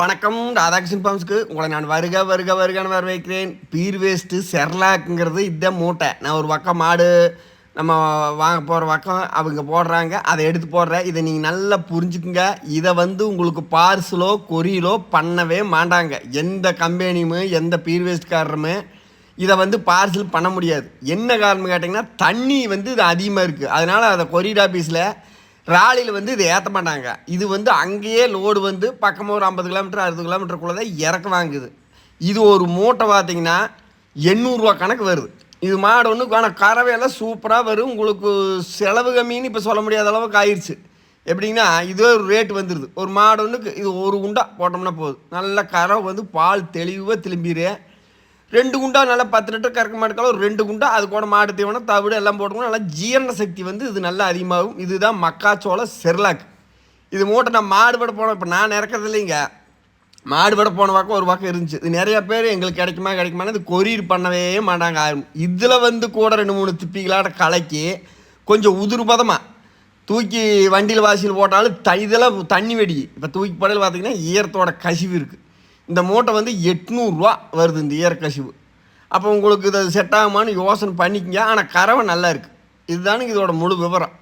வணக்கம் ராதாகிருஷ்ணன் பாம்ஸ்க்கு. உங்களை நான் வருக வருக வருகன்னு வரவேற்கிறேன். பீர் வேஸ்ட்டு செர்லாக்குங்கிறது இதே மூட்டை. நான் ஒரு பக்கம் மாடு நம்ம வாங்க போகிற பக்கம் அவங்க போடுறாங்க. அதை எடுத்து போடுறேன். இதை நீங்கள் நல்லா புரிஞ்சுக்குங்க. இதை வந்து உங்களுக்கு பார்சலோ கொரியலோ பண்ணவே மாட்டாங்க. எந்த கம்பெனியுமே எந்த பீர் வேஸ்ட்காரருமே இதை வந்து பார்சல் பண்ண முடியாது. என்ன காரணம் கேட்டிங்கன்னா தண்ணி வந்து இது அதிகமாக இருக்குது அதனால் அதை கொரியர் ஆஃபீஸில் ராலியில் வந்து இதை ஏற்ற மாட்டாங்க. இது வந்து அங்கேயே லோடு வந்து பக்கமாக ஒரு ஐம்பது கிலோமீட்டர் அறுபது கிலோமீட்டருக்குள்ளே தான் இறக்க வாங்குது. இது ஒரு மூட்டை பார்த்தீங்கன்னா எண்ணூறுரூவா கணக்கு வருது. இது மாடு ஒன்று ஆனால் கறவையெல்லாம் சூப்பராக வரும். உங்களுக்கு செலவு கம்மின்னு இப்போ சொல்ல முடியாத அளவுக்கு ஆயிடுச்சு எப்படின்னா இதே ஒரு ரேட் வந்துடுது ஒரு மாடு ஒன்றுக்கு இது ஒரு குண்டா போட்டோம்னா போதும். நல்ல கறவை வந்து பால் தெளிவாக திரும்பிடு ரெண்டு குண்டா நல்லா பத்து லிட்டர் கறக்க மாட்டுக்கால ஒரு ரெண்டு குண்டா அது கூட மாடு தீவனம் தவிடு எல்லாம் போட்டுக்கணும். நல்லா ஜீரண சக்தி வந்து இது நல்லா அதிகமாகும். இதுதான் மக்காச்சோள செர்லாக். இது மூட்டை நான் மாடுபட விட போனோம் இப்போ நான் இறக்கிறது இல்லைங்க. மாடு விட போன பக்கம் ஒரு பக்கம் இருந்துச்சு. இது நிறைய பேர் எங்களுக்கு கிடைக்குமா கிடைக்குமான்னு இது கொரியர் பண்ணவே மாட்டாங்க. இதில் வந்து கூட ரெண்டு மூணு திப்பிகளாட்ட கலக்கி கொஞ்சம் உதிர் பதமாக தூக்கி வண்டியில் வாசியில் போட்டாலும் த இதெல்லாம் தண்ணி வெடி. இப்போ தூக்கி போடையில் பார்த்தீங்கன்னா ஈரத்தோட கசிவு இருக்குது இந்த மூட்டை வந்து எட்நூறுரூவா வருது இந்த ஈர அப்போ உங்களுக்கு இது செட் ஆகுமான்னு யோசனை பண்ணிக்கங்க. ஆனால் கறவை நல்லா இருக்குது இதுதானுங்க இதோட முழு விவரம்.